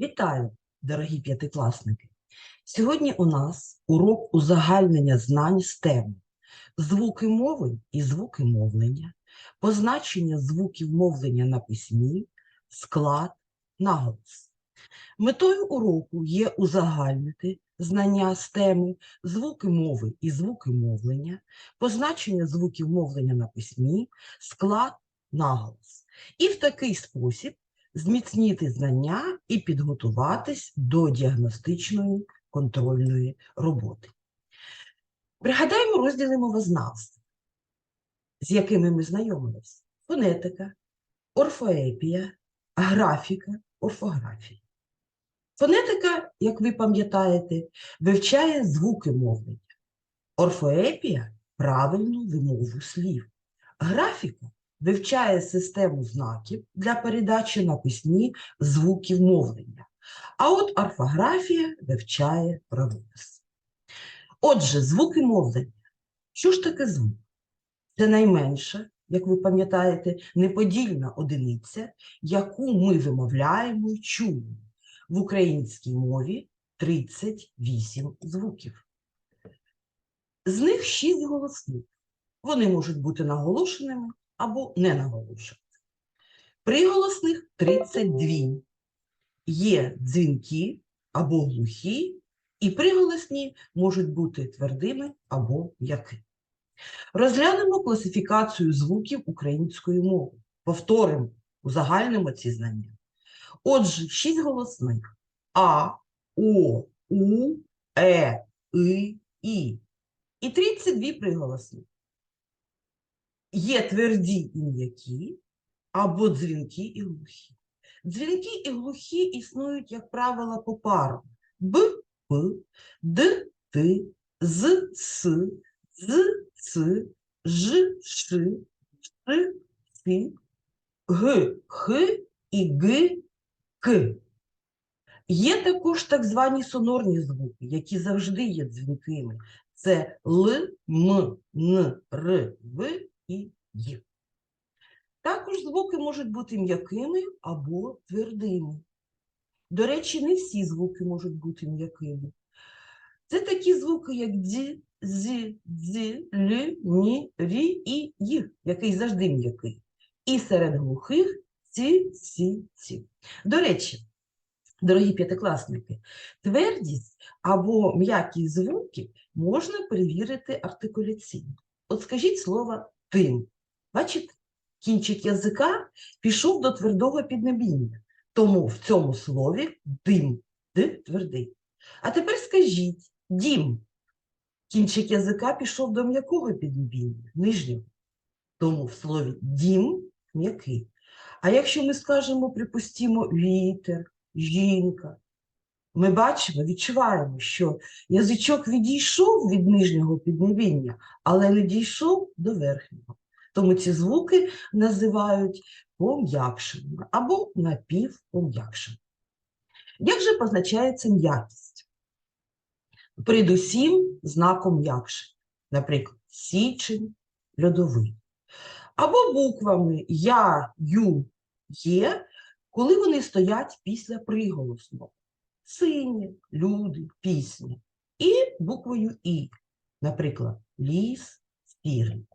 Вітаю, дорогі п'ятикласники! Сьогодні у нас урок узагальнення знань з теми звуки мови і звуки мовлення, позначення звуків мовлення на письмі, склад, наголос. Метою уроку є узагальнити знання з теми звуки мови і звуки мовлення, позначення звуків мовлення на письмі, склад, наголос. І в такий спосіб зміцнити знання і підготуватись до діагностичної контрольної роботи. Пригадаємо розділи мовознавства, з якими ми знайомилися: фонетика, орфоепія, графіка, орфографія. Фонетика, як ви пам'ятаєте, вивчає звуки мовлення. Орфоепія правильну вимову слів. Графіка вивчає систему знаків для передачі на письмі звуків мовлення. А от орфографія вивчає правопис. Отже, звуки мовлення. Що ж таке звук? Це найменша, як ви пам'ятаєте, неподільна одиниця, яку ми вимовляємо і чуємо. В українській мові 38 звуків. З них 6 голосних. Вони можуть бути наголошеними або не наголошеними. Приголосних 32. Є дзвінки або глухі, і приголосні можуть бути твердими або м'якими. Розглянемо класифікацію звуків української мови. Повторимо, узагальнимо ці знання. Отже, шість голосних А, О, У, Е, И, І. І 32 приголосні. Є тверді і м'які, або дзвінки і глухі. Дзвінки і глухі існують, як правило, попарно. Б, П, Д, Т, З, С, З, Ц, Ж, Ш, Ш, Ф, Г, Х і Г, К. Є також так звані сонорні звуки, які завжди є дзвінкими. Це Л, М, Н, Р, В і Й. Також звуки можуть бути м'якими або твердими. До речі, не всі звуки можуть бути м'якими. Це такі звуки, як ді, зі, дзі, лі, ні, рі і й, який завжди м'який. І серед глухих ці, ці, ці. До речі, дорогі п'ятикласники, твердість або м'які звуки можна перевірити артикуляційно. От скажіть слово тим. Бачите, кінчик язика пішов до твердого піднебіння, тому в цьому слові дим, д твердий. А тепер скажіть дім. Кінчик язика пішов до м'якого піднебіння, нижнього. Тому в слові дім м'який. А якщо ми скажемо, припустімо, вітер, жінка, ми бачимо, відчуваємо, що язичок відійшов від нижнього піднебіння, але не дійшов до верхнього. Тому ці звуки називають пом'якшеними або напівпом'якшеними. Як же позначається м'якість? Передусім знаком м'якшення, наприклад, січень, льодовий. Або буквами Я, Ю, Є, коли вони стоять після приголосного. Сині, люди, пісня. І буквою І, наприклад, ліс, стірень.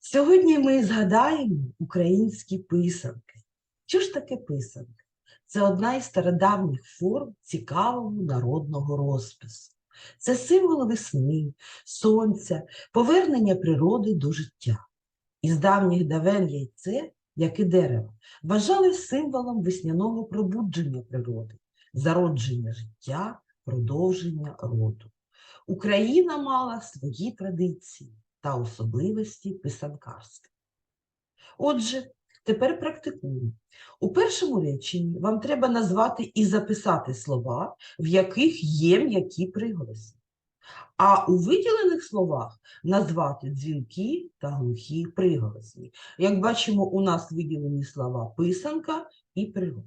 Сьогодні ми згадаємо українські писанки. Що ж таке писанки? Це одна із стародавніх форм цікавого народного розпису. Це символ весни, сонця, повернення природи до життя. Із давніх давен яйце, як і дерево, вважали символом весняного пробудження природи, зародження життя, продовження роду. Україна мала свої традиції та особливості писанкарства. Отже, тепер практикуємо. У першому реченні вам треба назвати і записати слова, в яких є м'які приголосні. А у виділених словах назвати дзвінки та глухі приголосні. Як бачимо, у нас виділені слова писанка і пригод.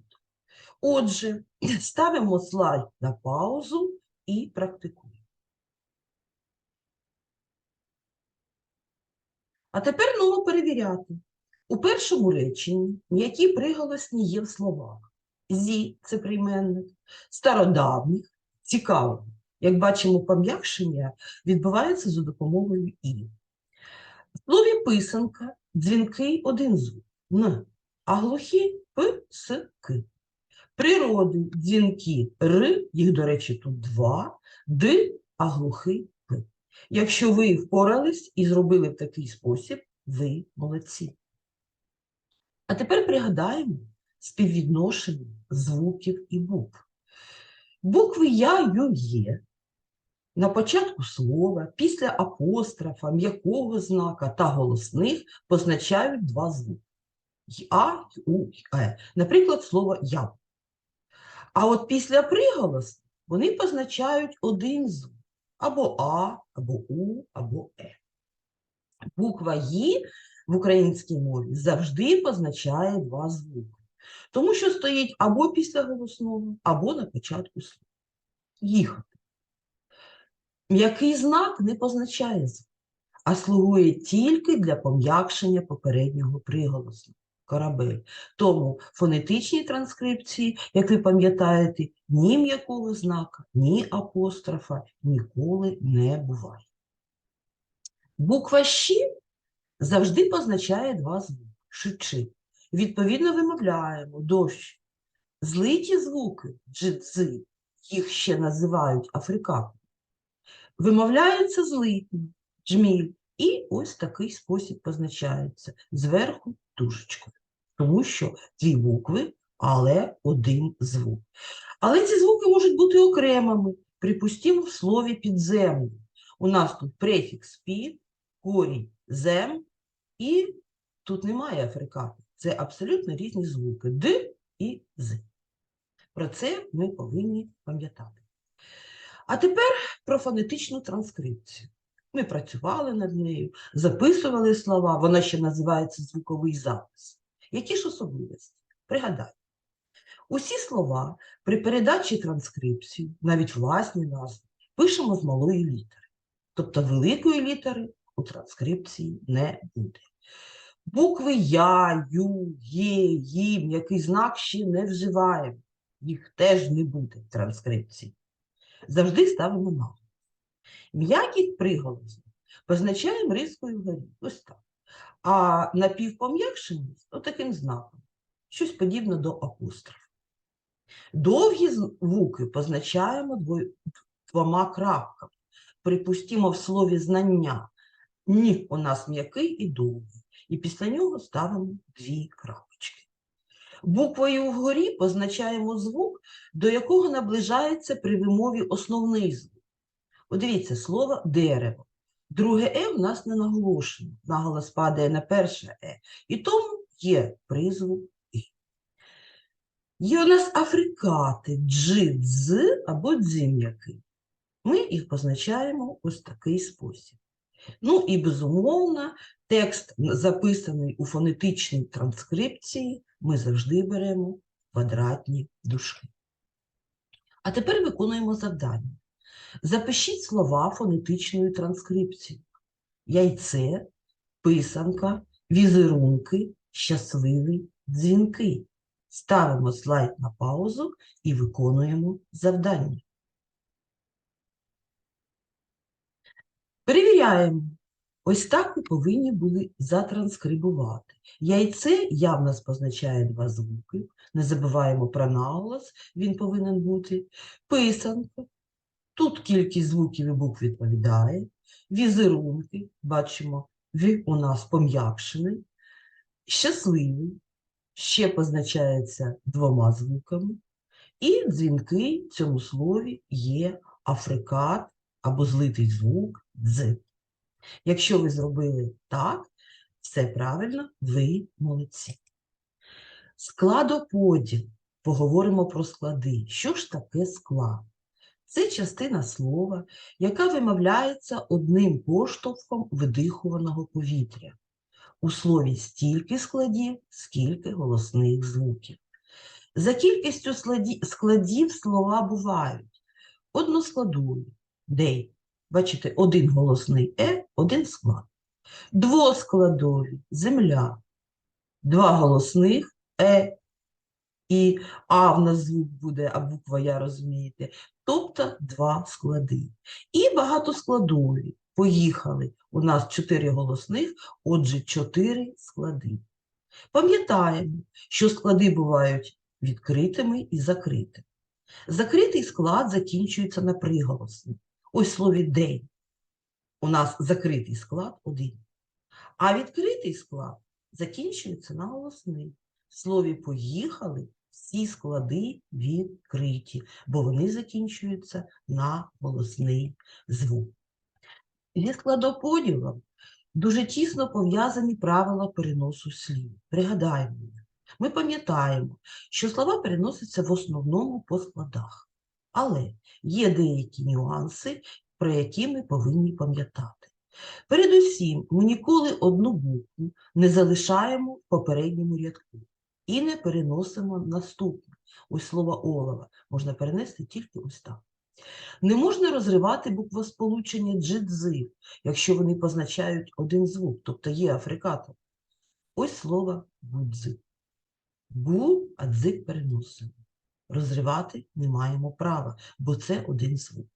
Отже, ставимо слайд на паузу і практикуємо. А тепер ново перевіряти. У першому реченні м'які приголосні є в словах. зі це прийменник, стародавніх, цікаво. Як бачимо, пом'якшення відбувається за допомогою і. В слові писанка дзвінкий один звук н, а глухі п, с, к. Природи дзвінки р, їх, до речі, тут два, д, а глухий п. Якщо ви впорались і зробили в такий спосіб, ви молодці. А тепер пригадаємо співвідношення звуків і букв. Букви Я, Ю, Є на початку слова, після апострофа, м'якого знака та голосних позначають два звуки. Я, У, Е. Наприклад, слово я. А от після приголосу вони позначають один звук. Або А, або У, або Е. Буква «Ї» в українській мові завжди позначає два звуки. Тому що стоїть або після голосного, або на початку слова. Їхати. М'який знак не позначає звук, а слугує тільки для пом'якшення попереднього приголосу корабель. Тому в фонетичній транскрипції, як ви пам'ятаєте, ні м'якого знака, ні апострофа ніколи не буває. Буква «щ» завжди позначає два звуки шичи. Відповідно, вимовляємо дощ. Злиті звуки джидзи, їх ще називають африканами, вимовляються злитно, джміль, і ось такий спосіб позначається зверху дужечкою, тому що дві букви, але один звук. Але ці звуки можуть бути окремими, припустімо, в слові підземний. У нас тут префікс під, корінь зем, і тут немає африкати. Це абсолютно різні звуки Д і З. Про це ми повинні пам'ятати. А тепер про фонетичну транскрипцію. Ми працювали над нею, записували слова, вона ще називається звуковий запис. Які ж особливості? Пригадайте, усі слова при передачі транскрипції, навіть власні назви, пишемо з малої літери. Тобто великої літери у транскрипції не буде. Букви Я, Ю, Є, Їм, який знак ще не вживаємо. Їх теж не буде в транскрипції. Завжди ставимо наголос. М'якість приголосів позначаємо рискою вгорі. Ось так. А напівпом'якшеність отаким знаком. Щось подібне до апострофа. Довгі звуки позначаємо двома крапками. Припустімо в слові знання. Ні у нас м'який і довгий. І після нього ставимо дві крапочки. Буквою вгорі позначаємо звук, до якого наближається при вимові основний звук. От дивіться, слово дерево. Друге е в нас не наголошено. Наголос падає на перше е. І тому є призвук і. Є у нас африкати, джи, дз або дзим'яки. Ми їх позначаємо ось такий спосіб. Ну і безумовно, текст, записаний у фонетичній транскрипції, ми завжди беремо квадратні дужки. А тепер виконуємо завдання. Запишіть слова фонетичної транскрипції. Яйце, писанка, візерунки, щасливий, дзвінки. Ставимо слайд на паузу і виконуємо завдання. Перевіряємо. Ось так ви повинні були затранскрибувати. Яйце я в нас позначає два звуки. Не забуваємо про наголос, він повинен бути. Писанка. Тут кількість звуків і букв відповідає. Візерунки, бачимо, в у нас пом'якшений. Щасливий ще позначається двома звуками. І дзвінки в цьому слові є африкат або злитий звук дз. Якщо ви зробили так, все правильно, ви молодці. Складоподіл. Поговоримо про склади. Що ж таке склад? Це частина слова, яка вимовляється одним поштовхом видихуваного повітря. У слові стільки складів, скільки голосних звуків. За кількістю складів слова бувають односкладові, дей. Бачите, один голосний е, один склад. Двоскладові земля. Два голосних е, і А в нас звук буде, а буква Я розумієте. Тобто два склади. І багатоскладові. Поїхали. У нас чотири голосних, отже, чотири склади. Пам'ятаємо, що склади бувають відкритими і закритими. Закритий склад закінчується на приголосний. Ось слові день. У нас закритий склад один. А відкритий склад закінчується на голосний. Слові поїхали всі склади відкриті, бо вони закінчуються на голосний звук. Зі складоподілом дуже тісно пов'язані правила переносу слів. Пригадаємо. Ми пам'ятаємо, що слова переносяться в основному по складах. Але є деякі нюанси, про які ми повинні пам'ятати. Передусім, ми ніколи одну букву не залишаємо в попередньому рядку і не переносимо наступне. Ось слово олова можна перенести тільки ось так. Не можна розривати буквосполучення джидзи, якщо вони позначають один звук, тобто є африкатор. Ось слово будзи. Бу, а дзик переносимо. Розривати не маємо права, бо це один звук.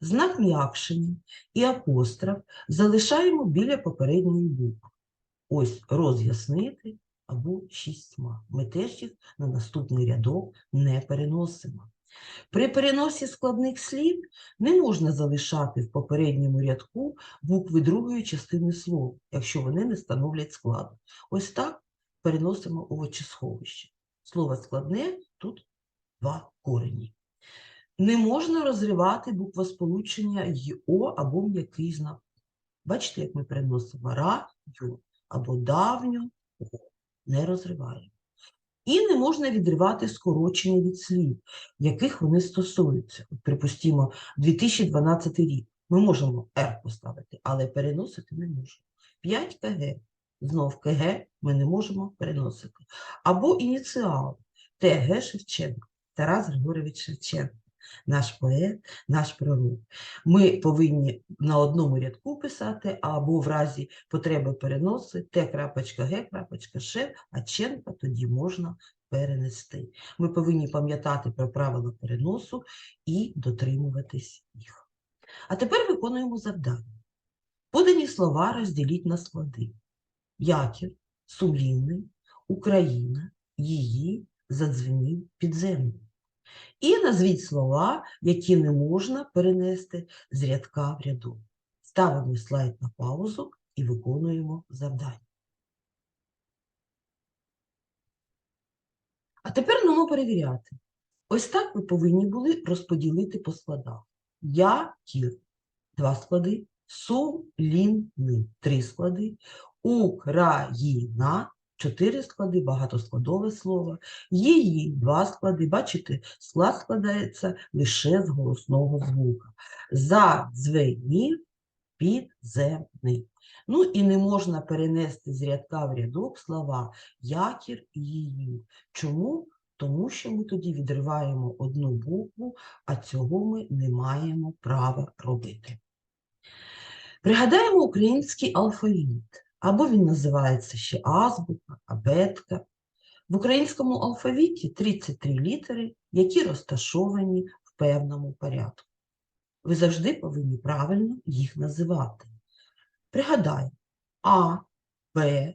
Знак м'якшення і апостроф залишаємо біля попередньої букви. Ось роз'яснити або шістьма. Ми теж їх на наступний рядок не переносимо. При переносі складних слів не можна залишати в попередньому рядку букви другої частини слова, якщо вони не становлять складу. Ось так переносимо овочесховище. Слово складне тут два корені. Не можна розривати буквосполучення й-о або м'який знак. Бачите, як ми переносимо ра, ю або давню о. Не розриваємо. І не можна відривати скорочення від слів, яких вони стосуються. От, припустімо, 2012 рік. Ми можемо R поставити, але переносити не можемо. 5 КГ. Знов КГ ми не можемо переносити. Або ініціал ТГ Шевченко, Тарас Григорович Шевченко, наш поет, наш пророк. Ми повинні на одному рядку писати, або в разі потреби переноси Т.Г.Ш, а Ченка тоді можна перенести. Ми повинні пам'ятати про правила переносу і дотримуватись їх. А тепер виконуємо завдання. Подані слова розділіть на склади. Якір, сумлінний, Україна, її, задзвенів підземний. І назвіть слова, які не можна перенести з рядка в рядок. Ставимо слайд на паузу і виконуємо завдання. А тепер нумо перевіряти. Ось так ви повинні були розподілити по складах. Я кір два склади, сумлінний три склади, Україна чотири склади, багатоскладове слово, її два склади. Бачите, склад складається лише з голосного звука. Задзвенів підземний. Ну і не можна перенести з рядка в рядок слова якір і її. Чому? Тому що ми тоді відриваємо одну букву, а цього ми не маємо права робити. Пригадаємо український алфавіт, або він називається ще азбука, абетка. В українському алфавіті 33 літери, які розташовані в певному порядку. Ви завжди повинні правильно їх називати. Пригадай А, Б,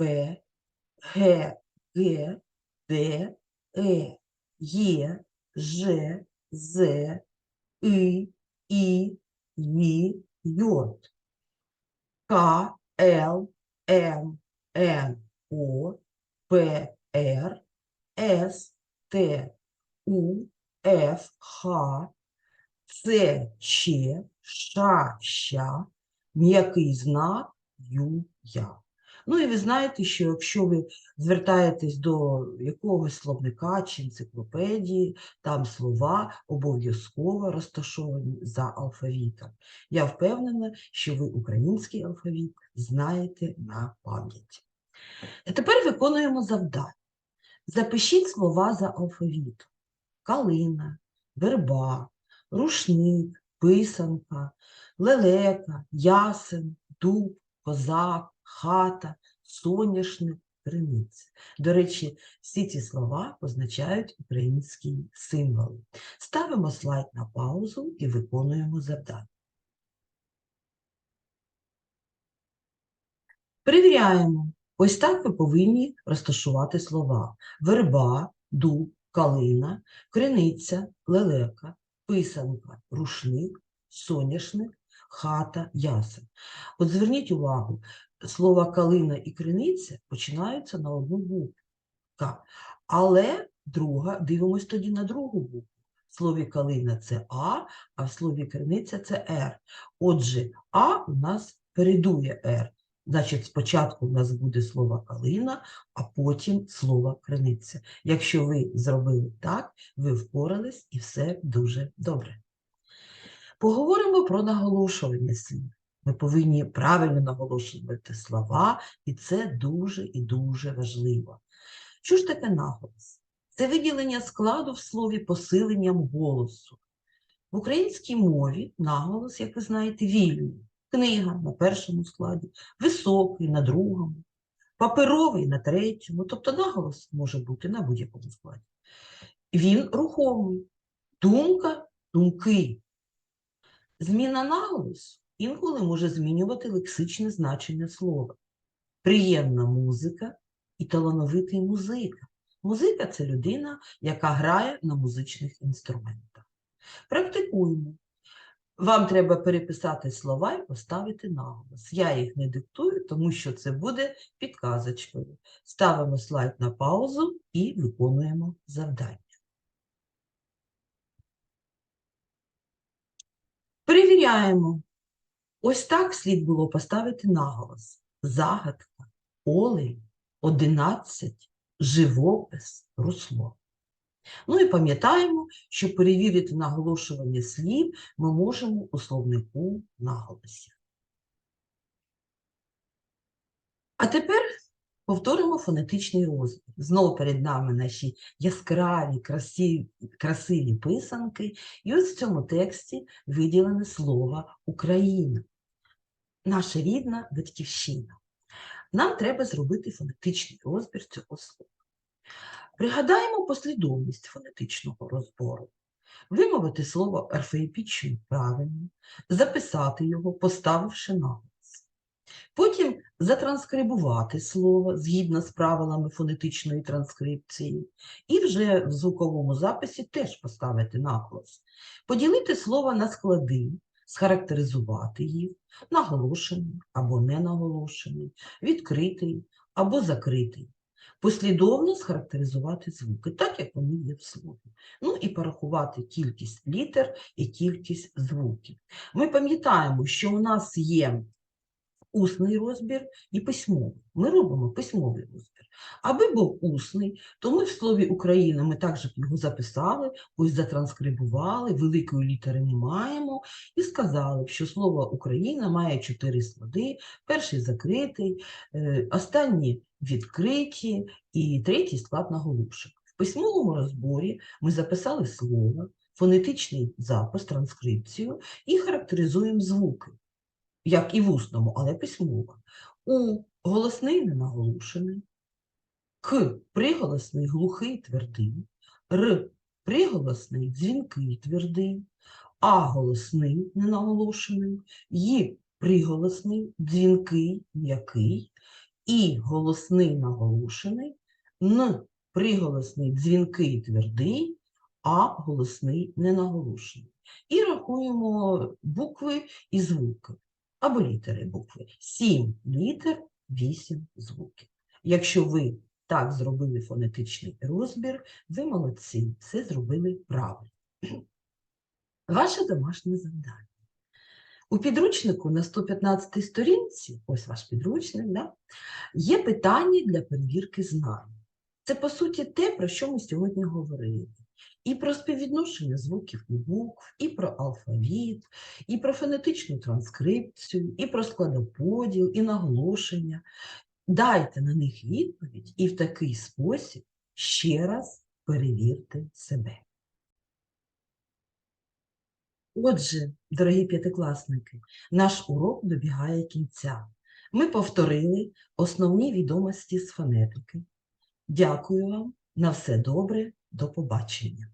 Ф, Г, Г, Д, Е, Є, Ж, З, И, І, Ї, Йод. К, Л, М, Н, О, П, Р, С, Т, У, Ф, Х, С, Ч, Ш, Щ, м'який знак Ю, Я. Ну і ви знаєте, що якщо ви звертаєтесь до якогось словника чи енциклопедії, там слова обов'язково розташовані за алфавітом. Я впевнена, що ви український алфавіт знаєте на пам'ять. Тепер виконуємо завдання. Запишіть слова за алфавітом. Калина, верба, рушник, писанка, лелека, ясен, дуб, козак, хата, соняшник, криниця. До речі, всі ці слова позначають українські символи. Ставимо слайд на паузу і виконуємо завдання. Перевіряємо. Ось так ви повинні розташувати слова: верба, дуб, калина, криниця, лелека, писанка, рушник, соняшник, хата, ясен. От зверніть увагу, слова калина і криниця починаються на одну букву. Але друга, дивимось тоді на другу букву. В слові калина це А, а в слові криниця це Р. Отже, А у нас передує Р. Значить, спочатку у нас буде слово калина, а потім слово криниця. Якщо ви зробили так, ви впорались і все дуже добре. Поговоримо про наголошування слів. Ми повинні правильно наголошувати слова, і це дуже і дуже важливо. Що ж таке наголос? Це виділення складу в слові посиленням голосу. В українській мові наголос, як ви знаєте, вільний. Книга на першому складі, високий на другому, паперовий на третьому, тобто наголос може бути на будь-якому складі. Він рухомий, думка, думки. Зміна наголосу інколи може змінювати лексичне значення слова. Приємна музика і талановитий музика. Музика це людина, яка грає на музичних інструментах. Практикуємо. Вам треба переписати слова і поставити наголос. Я їх не диктую, тому що це буде підказочкою. Ставимо слайд на паузу і виконуємо завдання. Перевіряємо. Ось так слід було поставити наголос. Загадка, олень, одинадцять, живопис, русло. Ну і пам'ятаємо, що перевірити наголошування слів ми можемо у словнику наголосів. А тепер повторимо фонетичний розбір. Знову перед нами наші яскраві, красиві, красиві писанки. І ось в цьому тексті виділене слово Україна, наша рідна батьківщина. Нам треба зробити фонетичний розбір цього слова. Пригадаємо послідовність фонетичного розбору. Вимовити слово орфоепічно правильно, записати його, поставивши наголос. Потім затранскрибувати слово згідно з правилами фонетичної транскрипції, і вже в звуковому записі теж поставити наголос. Поділити слово на склади, схарактеризувати їх, наголошений або ненаголошений, відкритий або закритий послідовно схарактеризувати звуки, так як вони є в слові. Ну і порахувати кількість літер і кількість звуків. Ми пам'ятаємо, що у нас є усний розбір і письмовий. Ми робимо письмовий розбір. Аби був усний, то ми в слові Україна ми також його записали, ось затранскрибували, великої літери не маємо, і сказали, що слово Україна має чотири склади: перший закритий, е, останні відкриті і третій склад наголошок. В письмовому розборі ми записали слово, фонетичний запис, транскрипцію і характеризуємо звуки, як і в усному, але письмово. У голосний ненаголошений, К приголосний глухий твердий, Р приголосний дзвінкий твердий, А голосний ненаголошений, Й приголосний дзвінкий м'який, І голосний наголошений, Н приголосний дзвінкий твердий, А голосний ненаголошений. І рахуємо букви і звуки, або літери букви. Сім літер, вісім звуків. Якщо ви так зробили фонетичний розбір, ви молодці, все зробили правильно. Ваше домашнє завдання. У підручнику на 115 сторінці, ось ваш підручник, да, є питання для перевірки знань. Це, по суті, те, про що ми сьогодні говорили. І про співвідношення звуків і букв, і про алфавіт, і про фонетичну транскрипцію, і про складоподіл, і наголошення. Дайте на них відповідь і в такий спосіб ще раз перевірте себе. Отже, дорогі п'ятикласники, наш урок добігає кінця. ми повторили основні відомості з фонетики. Дякую вам. На все добре. До побачення.